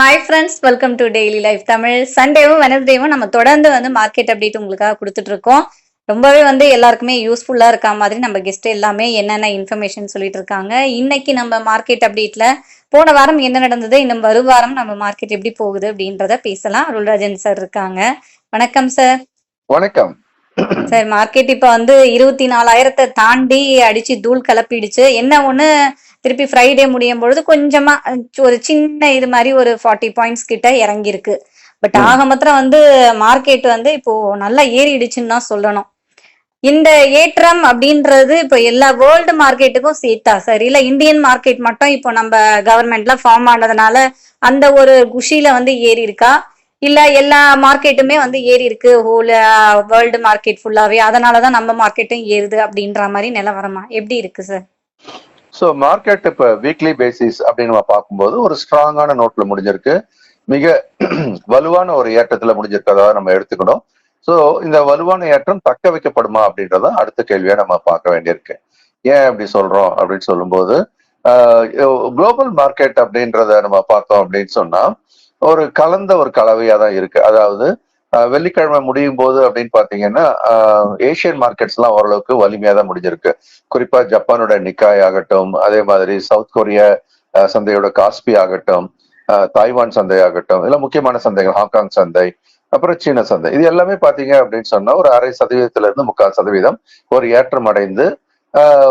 Hi friends welcome to daily life Tamil சண்டேவும் வெனஸ்டேவும் நம்ம தொடர்ந்து வந்து மார்க்கெட் அப்டேட் உங்களுக்காக கொடுத்துட்டு இருக்கோம் ரொம்பவே வந்து எல்லாருக்குமே யூஸ்ஃபுல்லா இருக்க மாதிரி நம்ம கெஸ்ட் எல்லாமே என்னென்ன இன்ஃபர்மேஷன் சொல்லிட்டு இருக்காங்க. இன்னைக்கு நம்ம மார்க்கெட் அப்டேட்ல போன வாரம் என்ன நடந்தது? இன்னும் வரும் வாரம் நம்ம மார்க்கெட் எப்படி போகுது அப்படின்றத பேசலாம். அருள்ராஜன் சார் இருக்காங்க. வணக்கம் சார் வணக்கம். சார் மார்க்கெட் இப்போ வந்து இருபத்தி நாலாயிரத்தை தாண்டி அடிச்சு தூள் கிளப்பிடுச்சு என்ன ஒண்ணு திருப்பி ஃப்ரைடே முடியும் பொழுது கொஞ்சமா ஒரு சின்ன இது மாதிரி ஒரு ஃபார்ட்டி பாயிண்ட்ஸ் கிட்ட இறங்கியிருக்கு. பட். ஆக மாத்திரம் வந்து மார்க்கெட் வந்து இப்போ நல்லா ஏறிடுச்சுன்னு தான் சொல்லணும். இந்த ஏற்றம் அப்படின்றது இப்போ எல்லா வேர்ல்டு மார்க்கெட்டுக்கும் சேர்த்தா சார் இல்ல இந்தியன் மார்க்கெட் மட்டும் இப்போ நம்ம கவர்மெண்ட்ல ஃபார்ம் ஆனதுனால அந்த ஒரு குஷியில வந்து ஏறி இருக்கா இல்ல எல்லா மார்க்கெட்டுமே வந்து ஏறி இருக்கு. ஹோல் வேர்ல்டு மார்க்கெட் ஃபுல்லாவே அதனாலதான் நம்ம மார்க்கெட்டும் ஏறுது அப்படின்ற மாதிரி நிலவரமா எப்படி இருக்கு சார் ஸோ மார்க்கெட் இப்போ வீக்லி பேசிஸ் அப்படின்னு நம்ம பார்க்கும்போது ஒரு ஸ்ட்ராங்கான நோட்ல முடிஞ்சிருக்கு. மிக வலுவான ஒரு ஏற்றத்துல முடிஞ்சிருக்கதாக நம்ம எடுத்துக்கணும். ஸோ இந்த வலுவான ஏற்றம் தக்க வைக்கப்படுமா அப்படின்றத அடுத்த கேள்வியா நம்ம பார்க்க வேண்டியிருக்கு. ஏன் அப்படி சொல்றோம் அப்படின்னு சொல்லும்போது குளோபல் மார்க்கெட் அப்படின்றத நம்ம பார்த்தோம் அப்படின்னு சொன்னா ஒரு கலந்த ஒரு கலவையா தான் இருக்கு. அதாவது வெள்ளிக்கிழமை முடியும் போது அப்படின்னு பாத்தீங்கன்னா ஏஷியன் மார்க்கெட்ஸ் எல்லாம் ஓரளவுக்கு வலிமையா தான் முடிஞ்சிருக்கு. குறிப்பா ஜப்பானோட நிக்காய் ஆகட்டும் அதே மாதிரி சவுத் கொரியா சந்தையோட காஸ்பி ஆகட்டும் தாய்வான் சந்தை ஆகட்டும் இல்ல முக்கியமான சந்தைகள் ஹாங்காங் சந்தை அப்புறம் சீன சந்தை. இது எல்லாமே பாத்தீங்க அப்படின்னு சொன்னா ஒரு அரை சதவீதத்துல இருந்து முக்கால் சதவீதம் ஒரு ஏற்றம் அடைந்து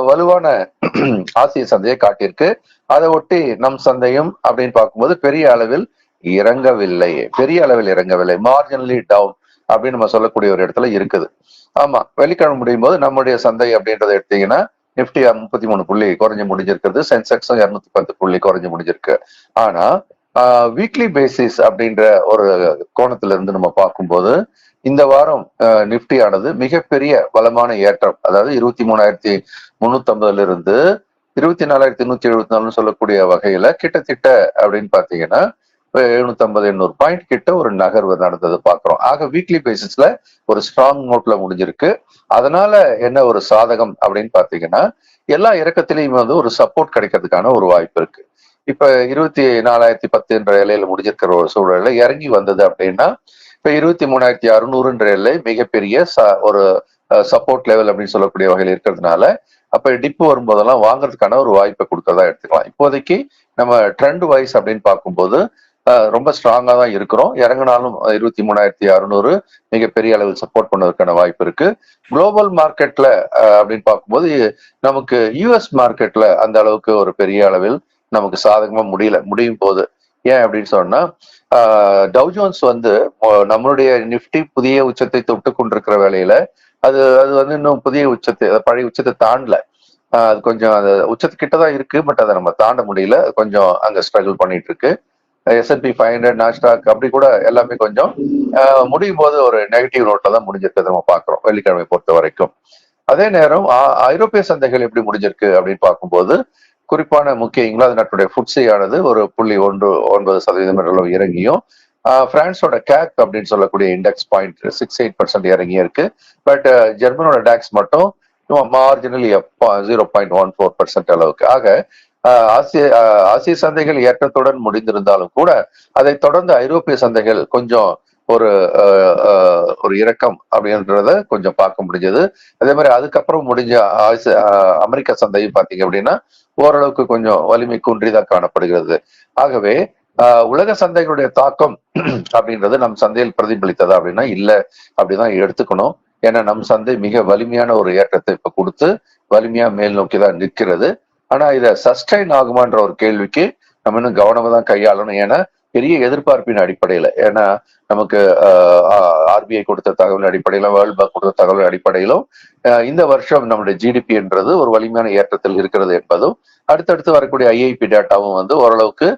வலுவான ஆசிய சந்தையை காட்டியிருக்கு. அதை ஒட்டி நம் சந்தையும் அப்படின்னு பார்க்கும்போது பெரிய அளவில் இறங்கவில்லை. பெரிய அளவில் இறங்கவில்லை. மார்ஜினலி டவுன் அப்படின்னு நம்ம சொல்லக்கூடிய ஒரு இடத்துல இருக்குது. ஆமா வெள்ளிக்கிழமை முடியும் போது நம்முடைய சந்தை அப்படின்றத எடுத்தீங்கன்னா நிப்டி முப்பத்தி மூணு புள்ளி குறைஞ்சு முடிஞ்சிருக்கிறது. சென்செக்ஸும் இருநூத்தி பத்து புள்ளி குறைஞ்சு முடிஞ்சிருக்கு. ஆனா வீக்லி பேசிஸ் அப்படின்ற ஒரு கோணத்துல இருந்து நம்ம பார்க்கும்போது இந்த வாரம் நிப்டி ஆனது மிகப்பெரிய பலமான ஏற்றம். அதாவது இருபத்தி மூணாயிரத்தி முன்னூத்தி ஐம்பதுல இருந்து இருபத்தி நாலாயிரத்தி நூத்தி எழுபத்தி நாலுன்னு சொல்லக்கூடிய வகையில கிட்டத்தட்ட அப்படின்னு பாத்தீங்கன்னா எழுநூத்தி ஐம்பது எண்ணூறு பாயிண்ட் கிட்ட ஒரு நகர்வு நடந்தது பாக்குறோம் ஆக வீக்லி பேசிஸ்ல ஒரு ஸ்ட்ராங் நோட்ல முடிஞ்சிருக்கு. அதனால என்ன ஒரு சாதகம் அப்படின்னு பாத்தீங்கன்னா எல்லா இறக்கத்திலையும் வந்து ஒரு சப்போர்ட் கிடைக்கிறதுக்கான ஒரு வாய்ப்பு இருக்கு. இப்ப இருபத்தி நாலாயிரத்தி பத்துன்ற இலையில முடிஞ்சிருக்கிற ஒரு சூழல்ல இறங்கி வந்தது அப்படின்னா இப்ப இருபத்தி மூணாயிரத்தி அறுநூறுன்ற எல்லை மிகப்பெரிய ச- ஒரு சப்போர்ட் லெவல் அப்படின்னு சொல்லக்கூடிய வகையில் இருக்கிறதுனால அப்ப டிப்பு வரும்போதெல்லாம் வாங்குறதுக்கான ஒரு வாய்ப்பை கொடுக்கறதா எடுத்துக்கலாம். இப்போதைக்கு நம்ம ட்ரெண்ட் வைஸ் அப்படின்னு பார்க்கும்போது ரொம்ப ஸ்ட்ராங்கா தான் இருக்கிறோம். இறங்கினாலும் இருபத்தி மூணாயிரத்தி அறுநூறு மிகப்பெரிய அளவில் சப்போர்ட் பண்ணுவதற்கான வாய்ப்பு இருக்கு. குளோபல் மார்க்கெட்ல அப்படின்னு பார்க்கும்போது நமக்கு யூஎஸ் மார்க்கெட்ல அந்த அளவுக்கு ஒரு பெரிய அளவில் நமக்கு சாதகமா முடியல. முடியும் போது. ஏன் அப்படின்னு சொன்னா டவ் ஜோன்ஸ் வந்து நம்மளுடைய நிஃப்டி புதிய உச்சத்தை தொட்டு கொண்டிருக்கிற வேலையில அது அது வந்து இன்னும் புதிய உச்சத்தை பழைய உச்சத்தை தாண்டல. அது கொஞ்சம் அது உச்சத்துக்கிட்ட தான் இருக்கு பட் அதை நம்ம தாண்ட முடியல. கொஞ்சம் அங்க ஸ்ட்ரகிள் பண்ணிட்டு இருக்கு. எஸ்என்பி ஃபைவ் ஹண்ட்ரட் நாஸ்டாக் அப்படி கூட எல்லாமே கொஞ்சம் முடியும் போது ஒரு நெகட்டிவ் நோட்டில் தான் முடிஞ்சிருக்கு நம்ம பாக்குறோம் வெள்ளிக்கிழமை பொறுத்த வரைக்கும். அதே நேரம் ஐரோப்பிய சந்தைகள் எப்படி முடிஞ்சிருக்கு அப்படின்னு பார்க்கும்போது குறிப்பான முக்கிய இங்கிலாந்து நாட்டுடைய ஃபுட்ஸியானது ஒரு புள்ளி ஒன்று ஒன்பது சதவீதம் அளவு இறங்கியும் பிரான்ஸோட கேக் அப்படின்னு சொல்லக்கூடிய index point six eight percent இறங்கி இருக்கு. பட் ஜெர்மனோட டேக்ஸ் மட்டும் marginally zero point one four percent அளவுக்கு. ஆக ஆசிய ஆஹ் ஆசிய சந்தைகள் ஏற்றத்துடன் முடிந்திருந்தாலும் கூட அதை தொடர்ந்து ஐரோப்பிய சந்தைகள் கொஞ்சம் ஒரு ஆஹ் ஒரு இறக்கம் அப்படின்றத கொஞ்சம் பார்க்க முடிஞ்சது. அதே மாதிரி அதுக்கப்புறம் முடிஞ்ச ஆசிய அமெரிக்க சந்தையும் பார்த்தீங்க அப்படின்னா ஓரளவுக்கு கொஞ்சம் வலிமை குன்றிதான் காணப்படுகிறது. ஆகவே ஆஹ் உலக சந்தைகளுடைய தாக்கம் அப்படின்றது நம் சந்தையில் பிரதிபலித்ததா அப்படின்னா இல்லை அப்படிதான் எடுத்துக்கணும். ஏன்னா நம் சந்தை மிக வலிமையான ஒரு ஏற்றத்தை இப்ப கொடுத்து வலிமையா மேல் நோக்கி தான் நிற்கிறது. ஆனா இதை சஸ்டைன் ஆகுமான்ற ஒரு கேள்விக்கு நம்ம இன்னும் கவனமா தான் கையாளணும். ஏன்னா பெரிய எதிர்பார்ப்பின் அடிப்படையில. ஏன்னா நமக்கு ஆர்பிஐ கொடுத்த தகவல் அடிப்படையிலும் வேர்ல்ட் பேங்க் கொடுத்த தகவல் அடிப்படையிலும் இந்த வருஷம் நம்முடைய ஜிடிபி என்றது ஒரு வலிமையான ஏற்றத்தில் இருக்கிறது என்பதும் அடுத்தடுத்து வரக்கூடிய ஐஐபி டேட்டாவும் வந்து ஓரளவுக்கு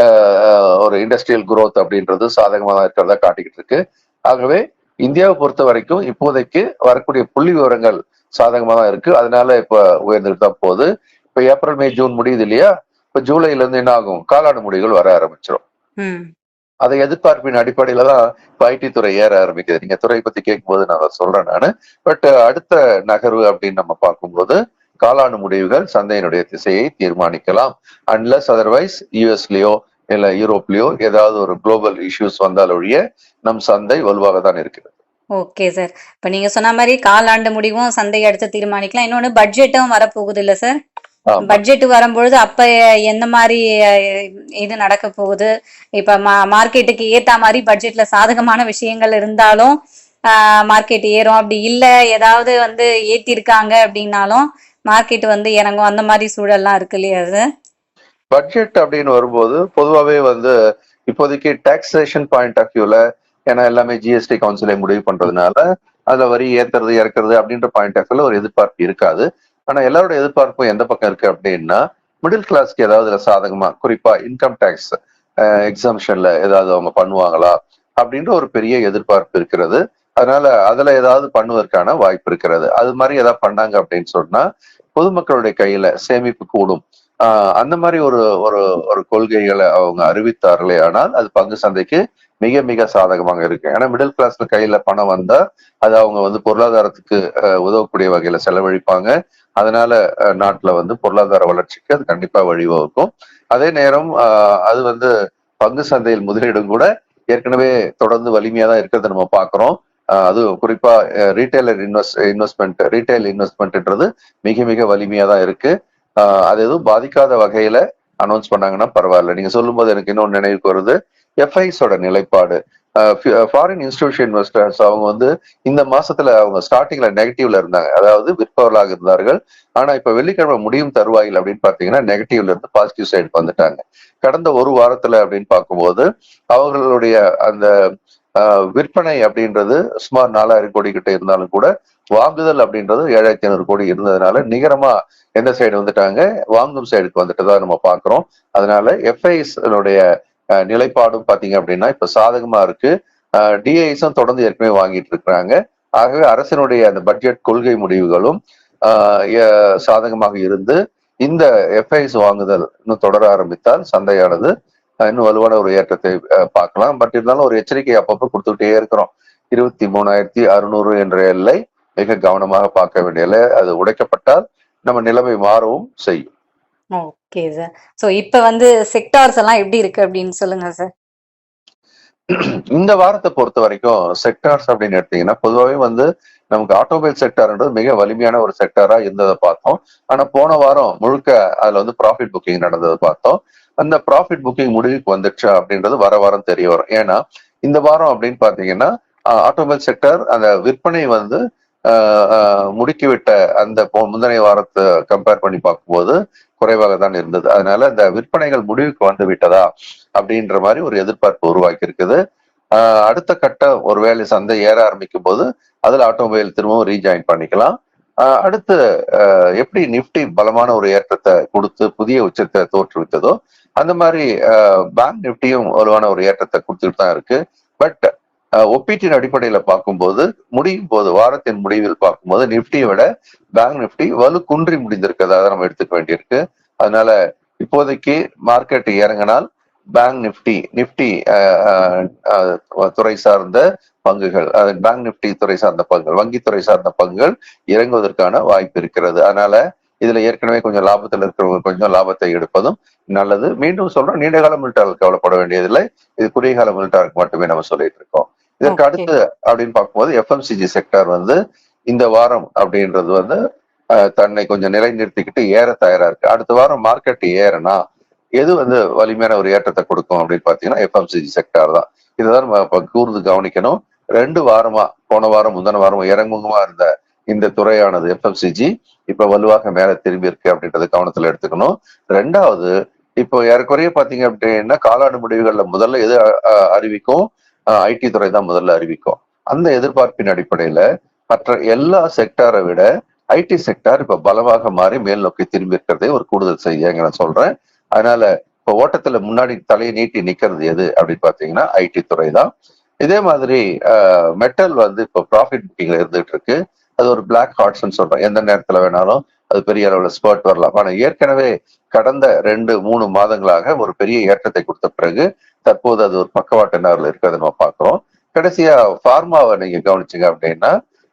ஆஹ் ஒரு இண்டஸ்ட்ரியல் குரோத் அப்படின்றது சாதகமாக தான் இருக்கிறதா காட்டிக்கிட்டு இருக்கு. ஆகவே இந்தியாவை பொறுத்த வரைக்கும் இப்போதைக்கு வரக்கூடிய புள்ளி விவரங்கள் சாதகமாக தான் இருக்கு. அதனால இப்ப உயர்ந்துட்டு தான் போகுது. இப்ப ஏப்ரல் மே ஜூன் முடியுது இல்லையா? இப்ப ஜூலைல இருந்து என்ன ஆகும்? காலாண்டு முடிவுகள் வர ஆரம்பிச்சிடும் அதை எதிர்பார்ப்பின் அடிப்படையில தான் இப்ப ஐடி துறை ஏற ஆரம்பிக்குது. நீங்க துறை பத்தி கேட்கும்போது நான் அதை சொல்றேன் நானு. பட் அடுத்த நகர்வு அப்படின்னு நம்ம பார்க்கும்போது காலாண்டு முடிவுகள் சந்தையினுடைய திசையை தீர்மானிக்கலாம். அன்லஸ் அதர்வைஸ் யூஎஸ்லயோ இல்ல யூரோப்லயோ ஏதாவது ஒரு குளோபல் இஷ்யூஸ் வந்தால் ஒழிய நம் சந்தை வலுவாக தான் இருக்கிறது. ஓகே சார் இப்ப நீங்க சொன்ன மாதிரி காலாண்டு முடிவும் சந்தை அடுத்து தீர்மானிக்கலாம். இன்னொன்னு பட்ஜெட்டும் வரப்போகுது இல்ல சார். பட்ஜெட் வரும்பொழுது அப்ப எந்த மாதிரி இது நடக்க போகுது? இப்ப மார்க்கெட்டுக்கு ஏத்த மாதிரி பட்ஜெட்ல சாதகமான விஷயங்கள் இருந்தாலும் மார்க்கெட் ஏறும். அப்படி இல்ல ஏதாவது வந்து ஏத்திருக்காங்க அப்படின்னாலும் மார்க்கெட் வந்து இறங்கும். அந்த மாதிரி சூழல்லாம் இருக்கு இல்லையா சார் பட்ஜெட் அப்படின்னு வரும்போது பொதுவாகவே வந்து இப்போதைக்கு டாக்ஸேஷன் பாயிண்ட் ஆஃப் வியூல ஏன்னா எல்லாமே ஜிஎஸ்டி கவுன்சிலை முடிவு பண்றதுனால அதுல வரி ஏத்துறது இறக்குறது அப்படின்ற பாயிண்ட் ஆஃப் வியூல ஒரு எதிர்பார்ப்பு இருக்காது. ஆனா எல்லாரோட எதிர்பார்ப்பும் எந்த பக்கம் இருக்கு அப்படின்னா மிடில் கிளாஸ்க்கு ஏதாவது சாதகமா குறிப்பா இன்கம் டேக்ஸ் எக்ஸாம்ஷன்ல ஏதாவது அவங்க பண்ணுவாங்களா அப்படின்ற ஒரு பெரிய எதிர்பார்ப்பு இருக்கிறது. அதனால அதுல ஏதாவது பண்ணுவதற்கான வாய்ப்பு இருக்கிறது. அது மாதிரி ஏதாவது பண்ணாங்க அப்படின்னு சொன்னா பொதுமக்களுடைய கையில சேமிப்பு கூடும். ஆஹ் அந்த மாதிரி ஒரு ஒரு ஒரு கொள்கைகளை அவங்க அறிவித்தார்களே ஆனால் அது பங்கு சந்தைக்கு மிக மிக சாதகமாக இருக்கு. ஏன்னா மிடில் கிளாஸ்ல கையில பணம் வந்தா அது அவங்க வந்து பொருளாதாரத்துக்கு உதவக்கூடிய வகையில செலவழிப்பாங்க. அதனால நாட்டுல வந்து பொருளாதார வளர்ச்சிக்கு அது கண்டிப்பா வழிவகுக்கும். அதே நேரம் அது வந்து பங்கு சந்தையில் முதலீடும் கூட ஏற்கனவே தொடர்ந்து வலிமையா தான் இருக்கிறத நம்ம பாக்குறோம். அது குறிப்பா ரீட்டைலர் இன்வெஸ்ட் இன்வெஸ்ட்மெண்ட் ரீட்டைல் இன்வெஸ்ட்மெண்ட்ன்றது மிக மிக வலிமையா தான் இருக்கு. அது எதுவும் பாதிக்காத வகையில அனௌன்ஸ் பண்ணாங்கன்னா பரவாயில்ல. நீங்க சொல்லும் போது எனக்கு இன்னொன்று நினைவுக்கு வருது. எஃப்ஐஸோட நிலைப்பாடு. ஃபாரின் இன்ஸ்டிடியூஷன் இன்வெஸ்டர்ஸ் அவங்க வந்து இந்த மாசத்துல அவங்க ஸ்டார்டிங்ல நெகட்டிவ்ல இருந்தாங்க. அதாவது விற்பவர்களாக இருந்தார்கள். ஆனா இப்ப வெள்ளிக்கிழமை முடியும் தருவாயில் அப்படின்னு பாத்தீங்கன்னா நெகட்டிவ்ல இருந்து பாசிட்டிவ் சைடு வந்துட்டாங்க. கடந்த ஒரு வாரத்துல அப்படின்னு பார்க்கும்போது அவர்களுடைய அந்த விற்பனை அப்படின்றது சுமார் நாலாயிரம் கோடி கிட்ட இருந்தாலும் கூட வாங்குதல் அப்படின்றது ஏழாயிரத்தி ஐநூறு கோடி இருந்ததுனால நிகரமா எந்த சைடு வந்துட்டாங்க? வாங்கும் சைடுக்கு வந்துட்டு தான் நம்ம பாக்குறோம். அதனால எஃப்ஐஎஸ் நிலைப்பாடும் பாத்தீங்க அப்படின்னா இப்ப சாதகமா இருக்கு. டிஐஸும் தொடர்ந்து ஏற்கனவே வாங்கிட்டு இருக்கிறாங்க. ஆகவே அரசினுடைய அந்த பட்ஜெட் கொள்கை முடிவுகளும் ஆஹ் சாதகமாக இருந்து இந்த எஃப்ஐஸ் வாங்குதல் இன்னும் தொடர ஆரம்பித்தால் சந்தையானது இன்னும் வலுவான ஒரு ஏற்றத்தை பார்க்கலாம். பட் இருந்தாலும் ஒரு எச்சரிக்கை அப்பப்போ கொடுத்துக்கிட்டே இருக்கிறோம். இருபத்தி மூணாயிரத்தி அறுநூறு என்ற எல்லை மிக கவனமாக பார்க்க வேண்டிய எல்லை. அது உடைக்கப்பட்டால் நம்ம நிலைமை மாறவும் செய்யும். ஓகே சார் ஸோ இப்போ வந்து செக்டார்ஸ் எல்லாம் எப்படி இருக்கு அப்படின்னு சொல்லுங்க சார் இந்த வாரத்தை பொறுத்த வரைக்கும் செக்டார்ஸ் அப்படின்னு எடுத்தீங்கன்னா பொதுவாகவே வந்து நமக்கு ஆட்டோமொபைல் செக்டார்ன்றது மிக வலிமையான ஒரு செக்டாரா இருந்ததை பார்த்தோம். ஆனா போன வாரம் முழுக்க அதுல வந்து ப்ராஃபிட் புக்கிங் நடந்ததை பார்த்தோம். அந்த ப்ராஃபிட் புக்கிங் முடிவுக்கு வந்துச்சு அப்படின்றது வர வாரம் தெரிய வரும். ஏன்னா இந்த வாரம் அப்படின்னு பாத்தீங்கன்னா ஆட்டோமொபைல் செக்டர் அந்த விற்பனை வந்து முடுக்கிவிட்ட அந்த போ- முந்தைய வாரத்தை கம்பேர் பண்ணி பார்க்கும்போது குறைவாக தான் இருந்தது. அதனால இந்த விற்பனைகள் முடிவுக்கு வந்து விட்டதா அப்படின்ற மாதிரி ஒரு எதிர்பார்ப்பு உருவாக்கி இருக்குது ஆஹ் அடுத்த கட்ட ஒருவேளை சந்தை ஏற ஆரம்பிக்கும் போது அதில் ஆட்டோமொபைல் திரும்பவும் ரீஜாயின் பண்ணிக்கலாம். அடுத்து எப்படி நிப்டி பலமான ஒரு ஏற்றத்தை கொடுத்து புதிய உச்சத்தை தோற்றுவித்ததோ அந்த மாதிரி பேங்க் நிப்டியும் வலுவான ஒரு ஏற்றத்தை கொடுத்துட்டு தான் இருக்கு. பட் ஒப்பீட்டின் அடிப்படையில பார்க்கும்போது முடியும் போது வாரத்தின் முடிவில் பார்க்கும்போது நிப்டியை விட பேங்க் நிப்டி வலு குன்றி முடிந்திருக்கிறதா நம்ம எடுத்துக்க வேண்டியிருக்கு. அதனால இப்போதைக்கு மார்க்கெட் இறங்கினால் பேங்க் நிப்டி நிப்டி துறை சார்ந்த பங்குகள் அது பேங்க் நிப்டி துறை சார்ந்த பங்குகள் வங்கித்துறை சார்ந்த பங்குகள் இறங்குவதற்கான வாய்ப்பு இருக்கிறது. அதனால இதுல ஏற்கனவே கொஞ்சம் லாபத்தில் இருக்கிறவங்க கொஞ்சம் லாபத்தை எடுப்பதும் நல்லது. மீண்டும் சொல்றோம் நீண்ட கால மில்டாருக்கு கவலைப்பட வேண்டியதில்லை. இது குறுகிய கால மில்டாருக்கு மட்டுமே நம்ம சொல்லிட்டு இருக்கோம். இதற்கு. அடுத்து அப்படின்னு பார்க்கும்போது எஃப்எம்சிஜி செக்டார் வந்து இந்த வாரம் அப்படின்றது வந்து தன்னை கொஞ்சம் நிலைநிறுத்திக்கிட்டு ஏற தயாரா இருக்கு. அடுத்த வாரம் மார்க்கெட் ஏறனா எது வந்து வலிமையான ஒரு ஏற்றத்தை கொடுக்கும் அப்படின்னு பாத்தீங்கன்னா எஃப்எம்சிஜி செக்டார் தான். இதுதான் நம்ம கூர்ந்து கவனிக்கணும். ரெண்டு வாரமா போன வாரம் முந்தின வாரம் இறங்குமா இருந்த இந்த துறையானது எஃப்எம்சிஜி இப்ப வலுவாக மேல திரும்பி இருக்கு அப்படின்றத கவனத்துல எடுத்துக்கணும். ரெண்டாவது இப்போ ஏறக்குறைய பாத்தீங்க அப்படின்னா காலாண்டு முடிவுகள்ல முதல்ல எது அறிவிக்கும்? ஐடி துறை தான் முதல்ல அறிவிக்கும். அந்த எதிர்பார்ப்பின் அடிப்படையில மற்ற எல்லா செக்டாரை விட ஐடி செக்டார் இப்ப பலமாக மாறி மேல் நோக்கி திரும்பி இருக்கிறதே ஒரு கூடுதல் செய்யுங்க நான் சொல்றேன். அதனால இப்ப ஓட்டத்துல முன்னாடி தலையை நீட்டி நிக்கிறது எது அப்படின்னு பாத்தீங்கன்னா ஐடி துறை தான். இதே மாதிரி மெட்டல் வந்து இப்போ ப்ராஃபிட் புக்கிங்ல இருந்துட்டு இருக்கு. அது ஒரு பிளாக் ஹார்ட்ஸ்னு சொல்றோம். எந்த நேரத்துல வேணாலும் அது பெரிய அளவுல ஸ்பர்ட் வரலாம். ஆனா ஏற்கனவே கடந்த ரெண்டு மூணு மாதங்களாக ஒரு பெரிய ஏற்றத்தை கொடுத்த பிறகு தற்போது அது ஒரு பக்கவாட்டு நேரில் இருக்கிறத நம்ம பார்க்கிறோம். கடைசியா ஃபார்மாவை நீங்க கவனிச்சீங்க அப்படின்னா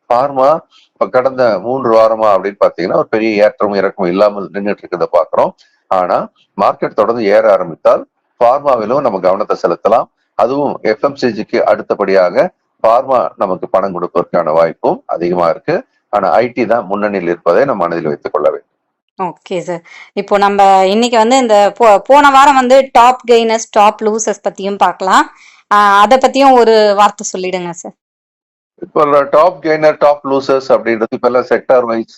ஃபார்மா இப்ப கடந்த மூன்று வாரமா அப்படின்னு பாத்தீங்கன்னா ஒரு பெரிய ஏற்றமும் இறக்கமும் இல்லாமல் நின்றுட்டு இருக்கிறத பாக்குறோம் ஆனா மார்க்கெட் தொடர்ந்து ஏற ஆரம்பித்தால் ஃபார்மாவிலும் நம்ம கவனத்தை செலுத்தலாம். அதுவும் எஃப்எம்சிஜிக்கு அடுத்தபடியாக ஃபார்மா நமக்கு பணம் கொடுப்பதற்கான வாய்ப்பும் அதிகமா இருக்கு. ஆனா ஐடி தான் முன்னணியில் இருப்பதை நம்ம மனதில் வைத்துக் கொள்ள வேண்டும். ஓகே சார் இப்போ நம்ம இன்னைக்கு வந்து இந்த போன வாரம் வந்து டாப் கெய்னர்ஸ் டாப் லூசர்ஸ் பத்தியும் பார்க்கலாம். அதை பத்தியும் ஒரு வார்த்தை சொல்லிடுங்க சார் இப்போ டாப் கெய்னர் டாப் லூசர்ஸ் அப்படின்றது இப்ப எல்லாம் செக்டார் வைஸ்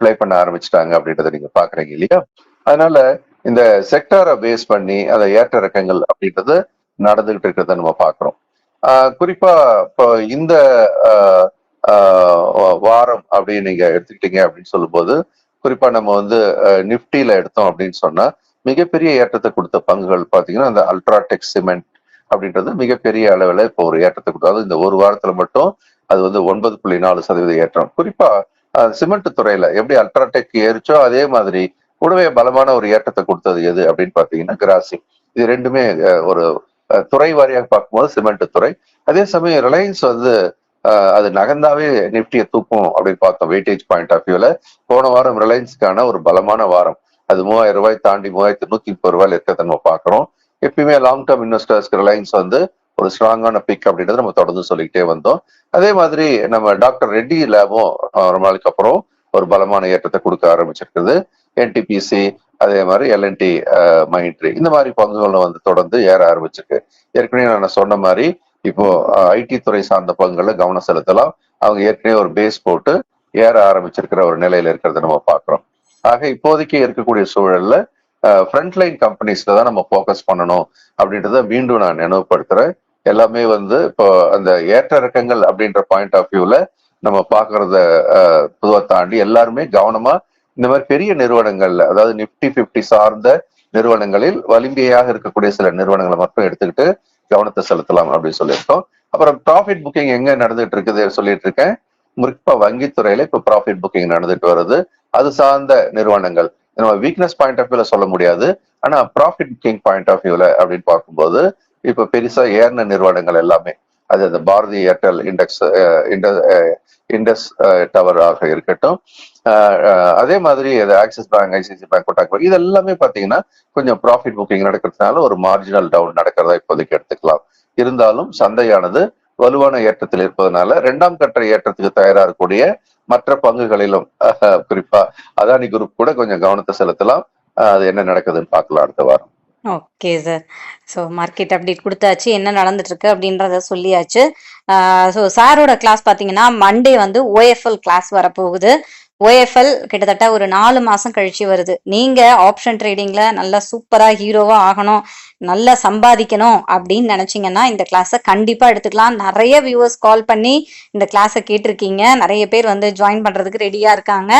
ப்ளே பண்ண ஆரம்பிச்சிட்டாங்க அப்படின்றத நீங்க பாக்குறீங்க இல்லையா? அதனால இந்த செக்டாரை பேஸ் பண்ணி அதை ஏற்ற இறக்கங்கள் அப்படின்றது நடந்துகிட்டு இருக்கிறத நம்ம பாக்குறோம் குறிப்பா இப்போ இந்த வாரம் அப்படின்னு நீங்க எடுத்துக்கிட்டீங்க அப்படின்னு சொல்லும்போது குறிப்பா நம்ம வந்து நிப்டியில எடுத்தோம் அப்படின்னு சொன்னா மிகப்பெரிய ஏற்றத்தை கொடுத்த பங்குகள் பாத்தீங்கன்னா அந்த அல்ட்ராடெக் சிமெண்ட் அப்படின்றது மிகப்பெரிய அளவில் இப்போ ஒரு ஏற்றத்தை கொடுத்தாது. இந்த ஒரு வாரத்துல மட்டும் அது வந்து ஒன்பது புள்ளி நாலு சதவீத ஏற்றம். குறிப்பா சிமெண்ட் துறையில எப்படி அல்ட்ராடெக் ஏறிச்சோ அதே மாதிரி கூடவே பலமான ஒரு ஏற்றத்தை கொடுத்தது எது அப்படின்னு பாத்தீங்கன்னா கிராசிம். இது ரெண்டுமே ஒரு துறை வாரியாக பார்க்கும்போது சிமெண்ட் துறை. அதே சமயம் ரிலையன்ஸ் வந்து அது நகர்ந்தாவே நிப்டியை தூக்கும் அப்படின்னு பார்த்தோம் வெயிட்டேஜ் பாயிண்ட் ஆஃப் வியூல போன வாரம் ரிலையன்ஸ்க்கான ஒரு பலமான வாரம். அது மூவாயிரம் ரூபாய் தாண்டி மூவாயிரத்தி நூத்தி முப்பது ரூபாயில இருக்கிறத நம்ம பாக்குறோம் எப்பயுமே லாங் டேர்ம் இன்வெஸ்டர்ஸ்க்கு ரிலையன்ஸ் வந்து ஒரு ஸ்ட்ராங்கான பிக் அப்படின்றத நம்ம தொடர்ந்து சொல்லிக்கிட்டே வந்தோம். அதே மாதிரி நம்ம டாக்டர் ரெட்டி லேபும் ரொம்ப நாளைக்கு அப்புறம் ஒரு பலமான ஏற்றத்தை கொடுக்க ஆரம்பிச்சிருக்குது. என்டிபிசி அதே மாதிரி எல்என்டி மைண்ட்ரி இந்த மாதிரி பங்குகளும் வந்து தொடர்ந்து ஏற ஆரம்பிச்சிருக்கு. ஏற்கனவே நான் சொன்ன மாதிரி இப்போ ஐடி துறை சார்ந்த பங்குகளை கவனம் செலுத்தலாம். அவங்க ஏற்கனவே ஒரு பேஸ் போட்டு ஏற ஆரம்பிச்சிருக்கிற ஒரு நிலையில இருக்கிறத நம்ம பார்க்குறோம். ஆக இப்போதைக்கு இருக்கக்கூடிய சூழல்ல ஃப்ரண்ட்லைன் கம்பெனிஸ்ல தான் நம்ம ஃபோக்கஸ் பண்ணணும் அப்படின்றத மீண்டும் நான் நினைவுபடுத்துறேன். எல்லாமே வந்து இப்போ அந்த ஏற்ற இறக்கங்கள் அப்படின்ற பாயிண்ட் ஆஃப் வியூல நம்ம பாக்குறத பொதுவாக தாண்டி எல்லாருமே கவனமா இந்த மாதிரி பெரிய நிறுவனங்கள்ல அதாவது நிப்டி பிப்டி சார்ந்த நிறுவனங்களில் வலிமையாக இருக்கக்கூடிய சில நிறுவனங்களை மட்டும் எடுத்துக்கிட்டு கவனத்தை செலுத்தலாம் அப்படின்னு சொல்லியிருக்கோம். அப்புறம் ப்ராஃபிட் புக்கிங் எங்க நடந்துட்டு இருக்குது சொல்லிட்டு இருக்கேன். குறிப்பா வங்கித்துறையில இப்ப ப்ராஃபிட் புக்கிங் நடந்துட்டு வருது. அது சார்ந்த நிறுவனங்கள். நம்ம வீக்னஸ் பாயிண்ட் ஆஃப் வியூல சொல்ல முடியாது. ஆனா ப்ராஃபிட் புக்கிங் பாயிண்ட் ஆஃப் வியூல அப்படின்னு பார்க்கும்போது இப்ப பெருசா ஏர்ன நிறுவனங்கள் எல்லாமே அது அந்த Bharti Airtel index Indus tower ஆக இருக்கட்டும். அதே மாதிரி Axis bank ICICI bank Kotak bank இது எல்லாமே பாத்தீங்கன்னா கொஞ்சம் ப்ராஃபிட் புக்கிங் நடக்கிறதுனால ஒரு மார்ஜினல் டவுன் நடக்கிறதா இப்போதைக்கு எடுத்துக்கலாம். இருந்தாலும் சந்தையானது வலுவான ஏற்றத்தில் இருப்பதனால இரண்டாம் கட்ட ஏற்றத்துக்கு தயாரா இருக்கக்கூடிய மற்ற பங்குகளிலும் குறிப்பா அதானி குரூப் கூட கொஞ்சம் கவனத்தை செலுத்தலாம். அது என்ன நடக்குதுன்னு பார்க்கலாம் அடுத்த வாரம். Okay sir so market update கொடுத்தாச்சு. என்ன நடந்துட்டு இருக்கு அப்படின்றத சொல்லியாச்சு. ஸோ சாரோட கிளாஸ் பார்த்தீங்கன்னா மண்டே வந்து ஓஎஃப்எல் கிளாஸ் வரப்போகுது. ஓஎஃப்எல் கிட்டத்தட்ட ஒரு நாலு மாசம் கழிச்சு வருது. நீங்க ஆப்ஷன் ட்ரேடிங்ல நல்லா சூப்பரா ஹீரோவா ஆகணும் நல்லா சம்பாதிக்கணும் அப்படின்னு நினைச்சீங்கன்னா இந்த கிளாஸை கண்டிப்பா எடுத்துக்கலாம். நிறைய வியூவர்ஸ் கால் பண்ணி இந்த கிளாஸை கேட்டிருக்கீங்க. நிறைய பேர் வந்து ஜாயின் பண்றதுக்கு ரெடியா இருக்காங்க.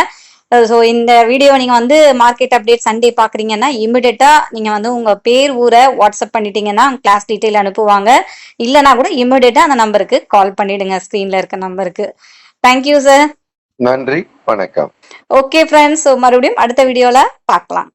ஸோ இந்த வீடியோ நீங்க வந்து மார்க்கெட் அப்டேட் சண்டே பாக்குறீங்கன்னா இமிடியட்டா நீங்க வந்து உங்க பேர் ஊரை வாட்ஸ்அப் பண்ணிட்டீங்கன்னா கிளாஸ் டீட்டெயில் அனுப்புவாங்க. இல்லைனா கூட இமிடியட்டா அந்த நம்பருக்கு கால் பண்ணிடுங்க. ஸ்க்ரீன்ல இருக்க நம்பருக்கு தேங்க்யூ சார் நன்றி. வணக்கம். ஓகே ஃப்ரெண்ட்ஸ் மறுபடியும் அடுத்த வீடியோல பார்க்கலாம்.